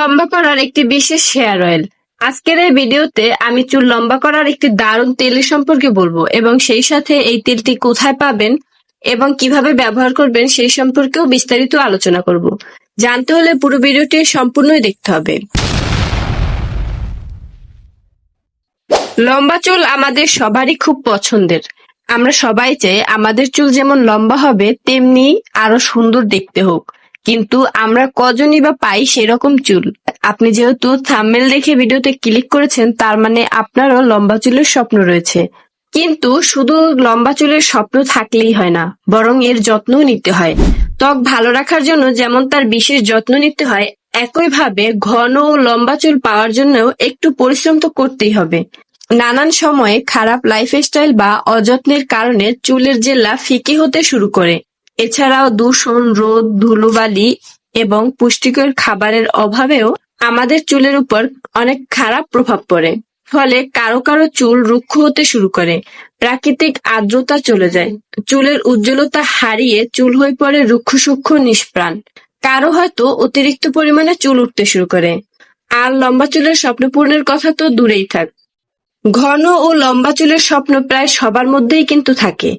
লম্বা করার একটি বিশেষ হেয়ার অয়েল। আজকের এই ভিডিওতে আমি চুল লম্বা করার একটি দারুণ তেলের সম্পর্কে বলব এবং সেই সাথে এই তেলটি কোথায় পাবেন এবং কীভাবে ব্যবহার করবেন সেই সম্পর্কেও বিস্তারিত আলোচনা করব। জানতে হলে পুরো ভিডিওটি সম্পূর্ণই দেখতে হবে। লম্বা চুল আমাদের সবারই খুব পছন্দের। আমরা সবাই চাই আমাদের চুল যেমন লম্বা হবে, তেমনি আরও সুন্দর দেখতে হোক। কিন্তু আমরা কজনই বা পাই সেরকম চুল। আপনি যেহেতু থাম্বনেল দেখে ভিডিওতে ক্লিক করেছেন, তার মানে আপনারও লম্বা চুলের স্বপ্ন রয়েছে। কিন্তু শুধু লম্বা চুলের স্বপ্ন থাকলেই হয় না, বরং এর যত্নও নিতে হয়। ত্বক ভালো রাখার জন্য যেমন তার বিশেষ যত্ন নিতে হয়, একইভাবে ঘন ও লম্বা চুল পাওয়ার জন্যও একটু পরিশ্রম তো করতেই হবে। নানান সময়ে খারাপ লাইফস্টাইল বা অযত্নের কারণে চুলের জেলা ফিকে হতে শুরু করে। এছাড়াও দূষণ, রোদ, ধুলোবালি এবং পুষ্টিকর খাবারের অভাবেও আমাদের চুলের উপর অনেক খারাপ প্রভাব পড়ে। ফলে কারও কারও চুল রুক্ষ হতে শুরু করে, প্রাকৃতিক আর্দ্রতা চলে যায়। চুলের উজ্জ্বলতা হারিয়ে চুল হয়ে পড়ে রুক্ষ, সূক্ষ্ম, নিষ্প্রাণ। কারও হয়তো অতিরিক্ত পরিমাণে চুল উঠতে শুরু করে। আর লম্বা চুলের স্বপ্ন পূরণের কথা তো দূরেই থাক। ঘন ও লম্বা চুলের স্বপ্ন প্রায় সবার মধ্যেই কিন্তু থাকে।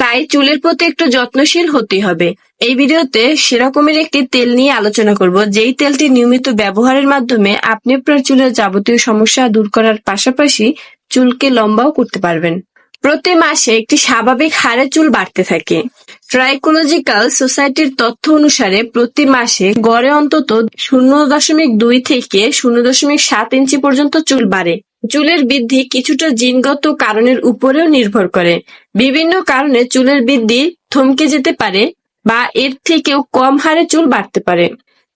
তাই চুলের প্রতি একটু যত্নশীল হতে হবে। এই ভিডিওতে সেরকমের একটি তেল নিয়ে আলোচনা করব, যেই তেলটি নিয়মিত ব্যবহারের মাধ্যমে আপনি আপনার চুলের যাবতীয় সমস্যা দূর করার পাশাপাশি চুলকে লম্বাও করতে পারবেন। প্রতি মাসে একটি স্বাভাবিক হারে চুল বাড়তে থাকে। ট্রাইকোলজিক্যাল সোসাইটির তথ্য অনুসারে প্রতি মাসে গড়ে অন্তত শূন্য দশমিক দুই থেকে শূন্য দশমিক সাত ইঞ্চি পর্যন্ত চুল বাড়ে। চুলের বৃদ্ধি কিছুটা জিনগত কারণের উপরেও নির্ভর করে। বিভিন্ন কারণে চুলের বৃদ্ধি থমকে যেতে পারে বা এর থেকেও কম হারে চুল বাড়তে পারে।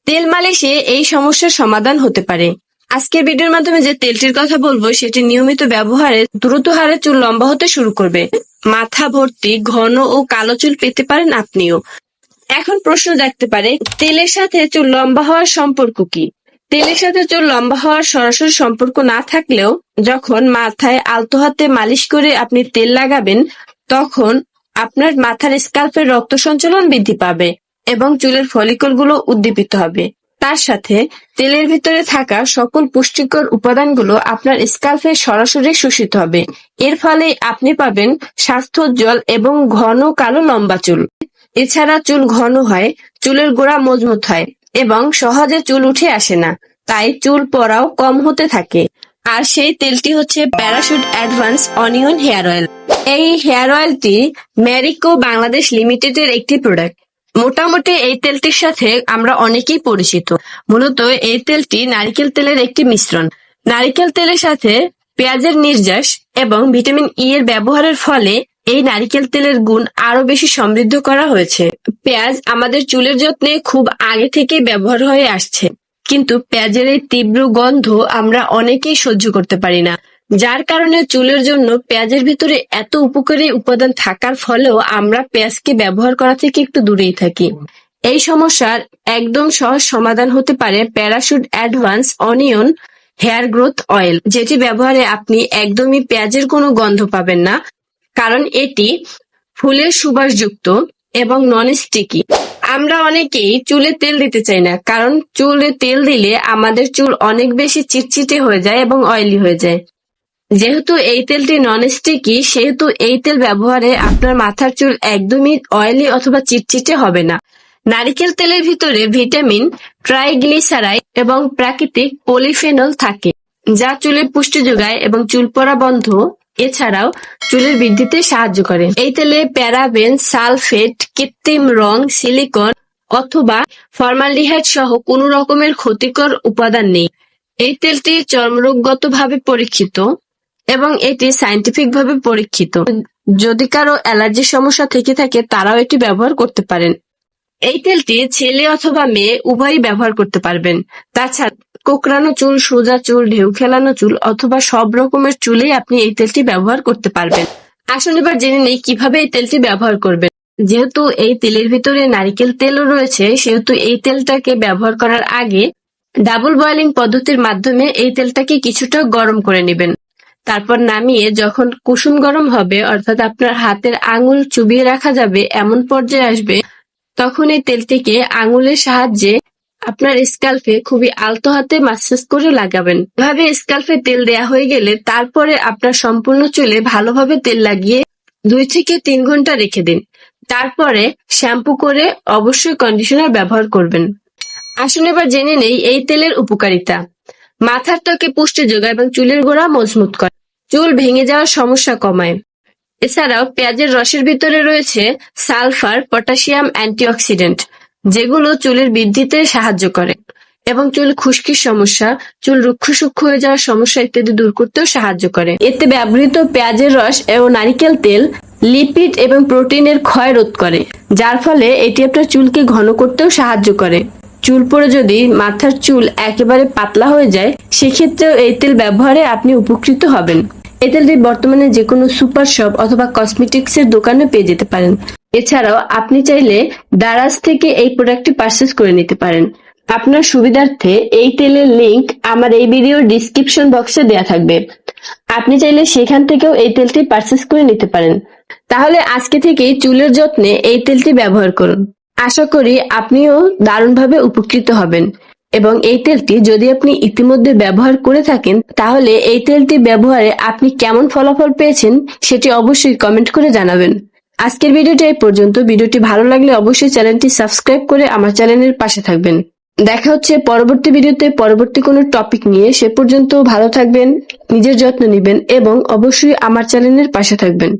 তেল মালিশে এই সমস্যার সমাধান হতে পারে। আজকের ভিডিওর মাধ্যমে যে তেলটির কথা বলব, সেটি নিয়মিত ব্যবহারে দ্রুত হারে চুল লম্বা হতে শুরু করবে। মাথা ভর্তি, ঘন ও কালো চুল পেতে পারেন আপনিও। এখন প্রশ্ন জাগতে পারে, তেলের সাথে চুল লম্বা হওয়ার সম্পর্ক কি? তেলের সাথে চুল লম্বা হওয়ার সরাসরি সম্পর্ক না থাকলেও যখন মাথায় আলতো হাতে মালিশ করে আপনি তেল লাগাবেন, তখন আপনার মাথার স্কাল্পের রক্ত সঞ্চালন বৃদ্ধি পাবে এবং চুলের ফলিকলগুলো উদ্দীপিত হবে। তার সাথে তেলের ভিতরে থাকা সকল পুষ্টিকর উপাদানগুলো আপনার স্কাল্পে সরাসরি শোষিত হবে। এর ফলে আপনি পাবেন স্বাস্থ্যোজ্জ্বল এবং ঘন কালো লম্বা চুল। এছাড়া চুল ঘন হয়, চুলের গোড়া মজবুত হয়। এবং সহজে চুল উঠে আসে না, তাই চুল পড়াও কম হতে থাকে। আর সেই তেলটি হচ্ছে Parachute Advance onion hair oil এই হেয়ার অয়েলটি ম্যারিকো বাংলাদেশ লিমিটেডের একটি প্রোডাক্ট মোটামুটি এই তেলটির সাথে আমরা অনেকেই পরিচিত। মূলত এই তেলটি নারিকেল তেলের একটি মিশ্রণ। নারিকেল তেলের সাথে পেঁয়াজের নির্যাস এবং ভিটামিন ই এর ব্যবহারের ফলে এই নারিকেল তেলের গুণ আরও বেশি সমৃদ্ধ করা হয়েছে। পেঁয়াজ আমাদের চুলের যত্নে খুব আগে থেকেই ব্যবহার হয়ে আসছে। কিন্তু পেঁয়াজের এই তীব্র গন্ধ আমরা অনেকেই সহ্য করতে পারি না। যার কারণে চুলের জন্য পেঁয়াজের ভিতরে এত উপকারী উপাদান থাকার ফলেও আমরা পেঁয়াজকে ব্যবহার করা থেকে একটু দূরেই থাকি। এই সমস্যার একদম সহজ সমাধান হতে পারে Parachute Advance onion hair growth oil, যেটি ব্যবহারে আপনি একদমই পেঁয়াজের কোনো গন্ধ পাবেন না। কারণ এটি ফুলের সুবাসযুক্ত এবং নন স্টিকি আমরা অনেকেই চুলে তেল দিতে চাই না, কারণ চুলে তেল দিলে আমাদের চুল অনেক বেশি চিটচিটে হয়ে যায় এবং অয়েলি হয়ে যায়। যেহেতু এই তেলটি নন স্টিকি সেহেতু এই তেল ব্যবহারে আপনার মাথার চুল একদমই অয়েলি অথবা চিটচিটে হবে না। নারিকেল তেলের ভিতরে ভিটামিন, ট্রাইগ্লিসারাইড এবং প্রাকৃতিক পলিফেনল থাকে, যা চুলের পুষ্টি যোগায় এবং চুল পড়া বন্ধ এছাড়াও চুলের বৃদ্ধিতে সাহায্য করে। এই তেলে প্যারাবেন, সালফেট, কৃত্রিম রং, সিলিকন অথবা ফর্মালডিহাইড সহ কোনো রকমের ক্ষতিকর উপাদান নেই। এই তেলটি চর্মরোগগতভাবে পরীক্ষিত এবং এটি সাইন্টিফিক ভাবে পরীক্ষিত। যদি কারও অ্যালার্জির সমস্যা থেকে থাকে, তারাও এটি ব্যবহার করতে পারেন। এই তেলটি ছেলে অথবা মেয়ে উভয়ই ব্যবহার করতে পারবেন। তাছাড়া কোকড়ানো চুল, সোজা চুল, ঢেউ খেলানো চুল অথবা সব রকমের চুলেই আপনি এই তেলটি ব্যবহার করতে পারবেন। আসুন এবার জেনে নেই কীভাবে এই তেলটি ব্যবহার করবেন। যেহেতু এই তেলের ভিতরে নারিকেল তেলও রয়েছে, সেহেতু এই তেলটাকে ব্যবহার করার আগে ডাবল বয়েলিং পদ্ধতির মাধ্যমে এই তেলটাকে কিছুটা গরম করে নেবেন। তারপর নামিয়ে যখন কুসুম গরম হবে, অর্থাৎ আপনার হাতের আঙুল চুবিয়ে রাখা যাবে, এমন পর্যায়ে আসবে, তখন এই তেলটিকে আঙুলের সাহায্যে আপনার স্কাল্পে খুবই আলতো হাতে মাসাজ করে লাগাবেন। এভাবে স্কাল্পে তেল দেয়া হয়ে গেলে তারপরে আপনার সম্পূর্ণ চুলে ভালোভাবে তেল লাগিয়ে দুই থেকে তিন ঘণ্টা রেখে দিন। তারপরে শ্যাম্পু করে অবশ্যই কন্ডিশনার ব্যবহার করবেন। আসুন এবার জেনে নেই এই তেলের উপকারিতা। মাথার ত্বকে পুষ্টি যোগায় এবং চুলের গোড়া মজবুত করে। চুল ভেঙে যাওয়ার সমস্যা কমায়। এছাড়াও পেঁয়াজের রসের ভিতরে রয়েছে সালফার, পটাশিয়াম, অ্যান্টিঅক্সিডেন্ট। যেগুলো চুলের বৃদ্ধিতে সাহায্য করে এবং চুল খুশকির সমস্যা, চুল রুক্ষ সূক্ষ্ম হয়ে যাওয়ার সমস্যা ইত্যাদি দূর করতেও সাহায্য করে। এতে ব্যবহৃত পেঁয়াজের রস এবং নারিকেল তেল, লিপিড এবং প্রোটিনের ক্ষয় রোধ করে, যার ফলে এটি আপনার চুলকে ঘন করতেও সাহায্য করে। চুল পরে যদি মাথার চুল একেবারে পাতলা হয়ে যায়, সেক্ষেত্রেও এই তেল ব্যবহারে আপনি উপকৃত হবেন। এই তেলটি বর্তমানে যে কোনো সুপার শপ অথবা কসমেটিক্স এর দোকানে পেয়ে যেতে পারেন। এছাড়াও আপনি চাইলে দারাজ থেকে এই প্রোডাক্টটি পারচেস করে নিতে পারেন। আপনার সুবিধার্থে এই তেলের লিংক আমার এই ভিডিওর ডিসক্রিপশন বক্সে দেয়া থাকবে। আপনি চাইলে সেখান থেকেও এই তেলটি পারচেস করে নিতে পারেন। তাহলে আজকে থেকেই চুলের যত্নে এই তেলটি ব্যবহার করুন। আশা করি আপনিও দারুণভাবে উপকৃত হবেন। এবং এই তেলটি যদি আপনি ইতিমধ্যে ব্যবহার করে থাকেন, তাহলে এই তেলটি ব্যবহারে আপনি কেমন ফলাফল পেয়েছেন সেটি অবশ্যই কমেন্ট করে জানাবেন। আজকের ভিডিওটি এই পর্যন্ত। ভিডিওটি ভালো লাগলে অবশ্যই চ্যানেলটি সাবস্ক্রাইব করে আমার চ্যানেলের পাশে থাকবেন। দেখা হচ্ছে পরবর্তী ভিডিওতে পরবর্তী কোনো টপিক নিয়ে। সে পর্যন্ত ভালো থাকবেন, নিজের যত্ন নেবেন এবং অবশ্যই আমার চ্যানেলের পাশে থাকবেন।